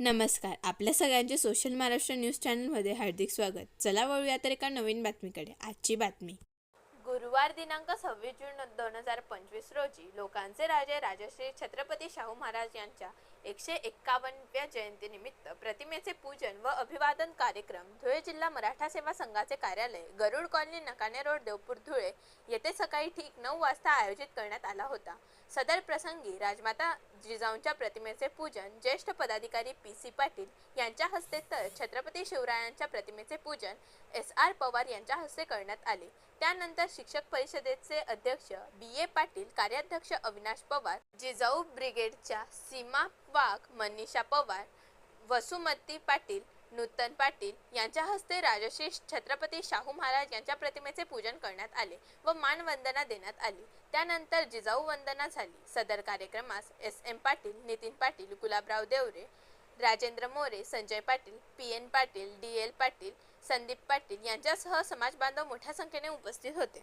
नमस्कार. आपल्या सगळ्यांचे सोशल महाराष्ट्र न्यूज चॅनलमध्ये हार्दिक स्वागत. चला वळूया तर एका नवीन बातमीकडे. आजची बातमी. गुरुवार दिनांक सव्वीस जून दोन हजार पंचवीस रोजी लोकांचे राजे राजश्री छत्रपती शाहू महाराज यांच्या एकशे एक्कावन्नव्या जयंतीनिमित्त प्रतिमेचे पूजन व अभिवादन कार्यक्रम धुळे जिल्हा मराठा सेवा संघाचे कार्यालय गरुड कॉलनी नकाने रोड देवपूर धुळे येथे सकाळी ठीक नऊ वाजता आयोजित करण्यात आला होता. सदर प्रसंगी राजमाता जिजाऊंच्या प्रतिमेचे पूजन ज्येष्ठ पदाधिकारी पी सी पाटील यांच्या हस्ते तर छत्रपती शिवरायांच्या प्रतिमेचे पूजन एस आर पवार यांच्या हस्ते करण्यात आले. त्यानंतर शिक्षक परिषदेचे अध्यक्ष बी ए पाटील कार्याध्यक्ष अविनाश पवार जिजाऊ ब्रिगेडच्या सीमा वाघ मनीषा पवार वसुमती पाटील नूतन पाटील यांच्या हस्ते राजश्री छत्रपती शाहू महाराज यांच्या प्रतिमेचे पूजन करण्यात आले व मानवंदना देण्यात आली. त्यानंतर जिजाऊ वंदना झाली. सदर कार्यक्रमास S M Patil Nitin Patil Gulabrao Devre Rajendra More Sanjay Patil P N Patil D L Patil Sandeep Patil यांच्यासह समाज बांधव मोठ्या संख्येने उपस्थित होते.